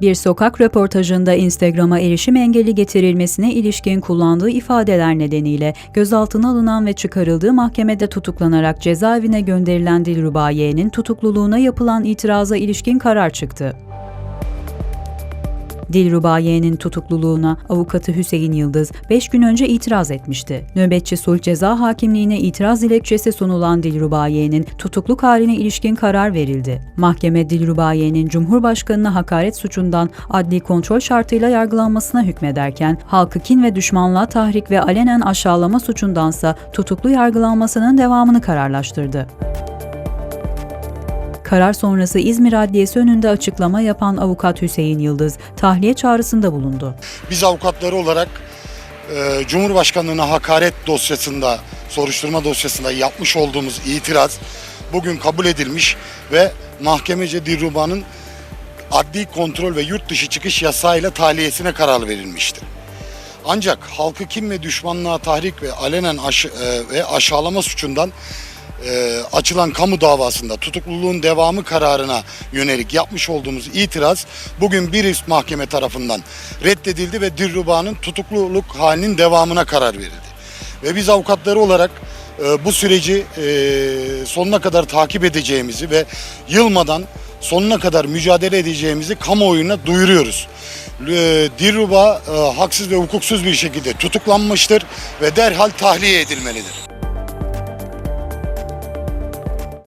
Bir sokak röportajında Instagram'a erişim engeli getirilmesine ilişkin kullandığı ifadeler nedeniyle gözaltına alınan ve çıkarıldığı mahkemede tutuklanarak cezaevine gönderilen Dilruba Y'nin tutukluluğuna yapılan itiraza ilişkin karar çıktı. Dilruba Y'nin tutukluluğuna avukatı Hüseyin Yıldız 5 gün önce itiraz etmişti. Nöbetçi sulh ceza hakimliğine itiraz dilekçesi sunulan Dilruba Y'nin tutukluk haline ilişkin karar verildi. Mahkeme Dilruba Y'nin Cumhurbaşkanına hakaret suçundan adli kontrol şartıyla yargılanmasına hükmederken halkı kin ve düşmanlığa tahrik ve alenen aşağılama suçundansa tutuklu yargılanmasının devamını kararlaştırdı. Karar sonrası İzmir Adliyesi önünde açıklama yapan avukat Hüseyin Yıldız, tahliye çağrısında bulundu. Biz avukatları olarak e, Cumhurbaşkanlığına hakaret dosyasında, soruşturma dosyasında yapmış olduğumuz itiraz bugün kabul edilmiş ve mahkemece Dilruba'nın adli kontrol ve yurt dışı çıkış yasağıyla tahliyesine karar verilmiştir. Ancak halkı kim ve düşmanlığa tahrik ve alenen aş- e, ve aşağılama suçundan e, açılan kamu davasında tutukluluğun devamı kararına yönelik yapmış olduğumuz itiraz bugün bir üst mahkeme tarafından reddedildi ve Dilruba'nın tutukluluk halinin devamına karar verildi. Ve biz avukatları olarak e, bu süreci e, sonuna kadar takip edeceğimizi ve yılmadan sonuna kadar mücadele edeceğimizi kamuoyuna duyuruyoruz. E, Dilruba e, haksız ve hukuksuz bir şekilde tutuklanmıştır ve derhal tahliye edilmelidir.